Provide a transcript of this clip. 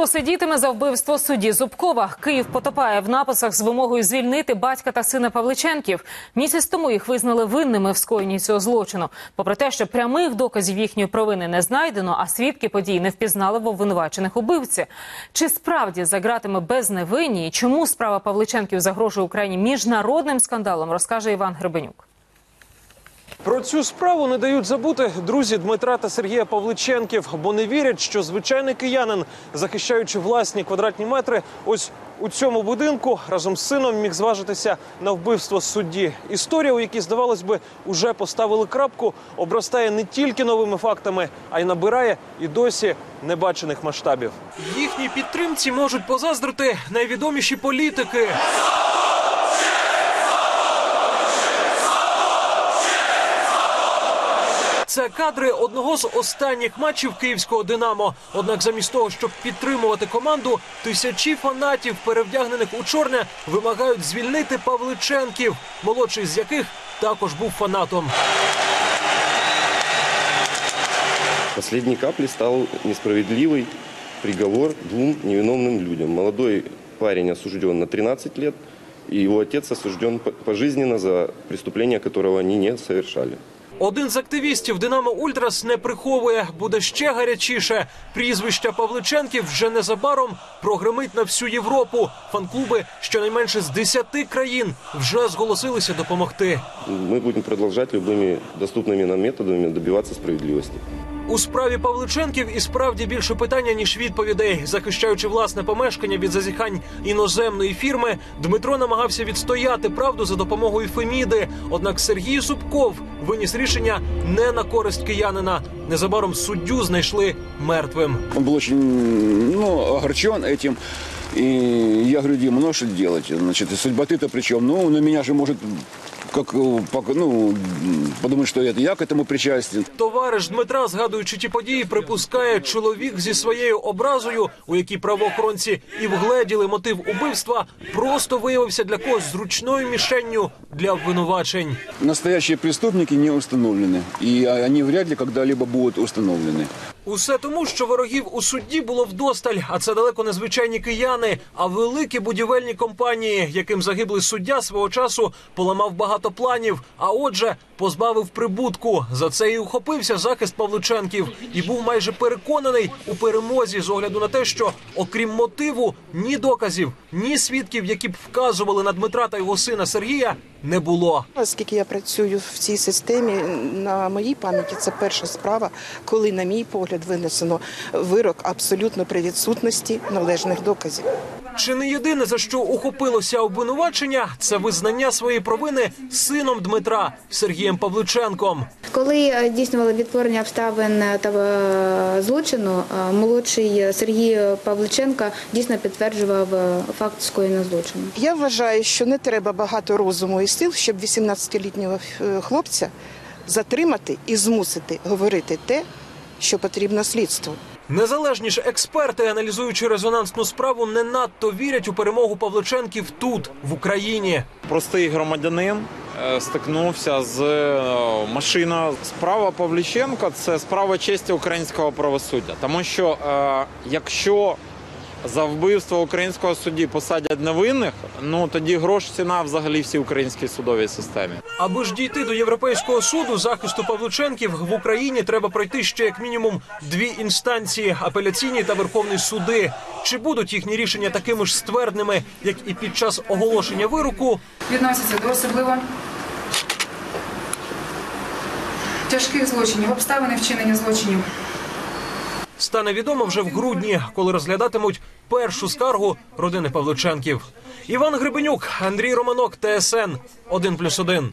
Хто сидітиме за вбивство судді Зубкова? Київ потопає в написах з вимогою звільнити батька та сина Павличенків. Місяць тому їх визнали винними в скоєнні цього злочину. Попри те, що прямих доказів їхньої провини не знайдено, а свідки подій не впізнали в обвинувачених убивці. Чи справді загратиме безневинні? І чому справа Павличенків загрожує Україні міжнародним скандалом? Розкаже Іван Гребенюк. Про цю справу не дають забути друзі Дмитра та Сергія Павличенків, бо не вірять, що звичайний киянин, захищаючи власні квадратні метри, ось у цьому будинку разом з сином міг зважитися на вбивство судді. Історія, у якій здавалось би, уже поставили крапку, обростає не тільки новими фактами, а й набирає і досі небачених масштабів. Їхній підтримці можуть позаздрити найвідоміші політики. Це кадри одного з останніх матчів київського Динамо. Однак, замість того, щоб підтримувати команду, тисячі фанатів, перевдягнених у чорне, вимагають звільнити Павличенків, молодший з яких також був фанатом. Последней каплей стал несправедливый приговор двум невиновным людям. Молодой парень осужден на 13 лет, и его отец осужден пожизненно за преступления, которого они не совершали. Один з активістів Динамо Ультрас не приховує, буде ще гарячіше. Прізвище Павличенків вже незабаром прогремить на всю Європу. Фан-клуби щонайменше з 10 країн вже зголосилися допомогти. Мы будем продолжать любыми доступными нам методами добиваться справедливости. У справі Павличенків і справді більше питання ніж відповідей. Захищаючи власне помешкання від зазіхань іноземної фірми, Дмитро намагався відстояти правду за допомогою Феміди. Однак Сергій Зубков виніс рішення не на користь киянина. Незабаром суддю знайшли мертвим. Он был очень ну, огорчен этим. И я говорю, Дима, ну а что делать? Значит, и судьба ты-то при чем? Ну, на меня же может как, э, пок- ну, подумать, что это я к этому причастен. Товариш Дмитра, згадуючи ті події, припускає чоловік зі своєю образою, у якій правоохоронці і вгледіли мотив убивства, просто виявився для когось зручною мішенню для обвинувачень. Настоящие преступники не установлены. И они вряд ли когда-либо будут установлены. Усе тому, що ворогів у судді було вдосталь, а це далеко не звичайні кияни, а великі будівельні компанії, яким загиблий суддя свого часу поламав багато планів, а отже, позбавив прибутку. За це і ухопився захист Павличенків і був майже переконаний у перемозі з огляду на те, що окрім мотиву, ні доказів, ні свідків, які б вказували на Дмитра та його сина Сергія, не було. Оскільки я працюю в цій системі, на моїй пам'яті це перша справа, коли, на мій погляд, винесено вирок абсолютно при відсутності належних доказів. Чи не єдине за що ухопилося обвинувачення, це визнання своєї провини сином Дмитра Сергієм Павличенком. Коли е, здійснювали відтворення обставин е, та е, злочину, молодший Сергій Павличенка дійсно підтверджував факт скоєння злочину. Я вважаю, що не треба багато розуму і сил, щоб 18-літнього е, хлопця затримати і змусити говорити те, що потрібно слідству. Незалежні ж експерти, аналізуючи резонансну справу, не надто вірять у перемогу Павличенків тут, в Україні. простий громадянин е, стикнувся з е, машиною. Справа Павліченка це справа честі українського правосуддя. Тому що е, якщо за вбивство українського судді посадять невинних, ну тоді грош ціна взагалі всій українській судовій системі. Аби ж дійти до європейського суду захисту Павличенків в Україні треба пройти ще як мінімум дві інстанції апеляційні та верховний суди. Чи будуть їхні рішення такими ж ствердними, як і під час оголошення вироку? відносяться до особливо тяжких злочинів, обставини вчинення злочинів. Стане відомо вже в грудні, коли розглядатимуть першу скаргу родини Павлученків. Іван Грибенюк, Андрій Романок, ТСН 1+,1.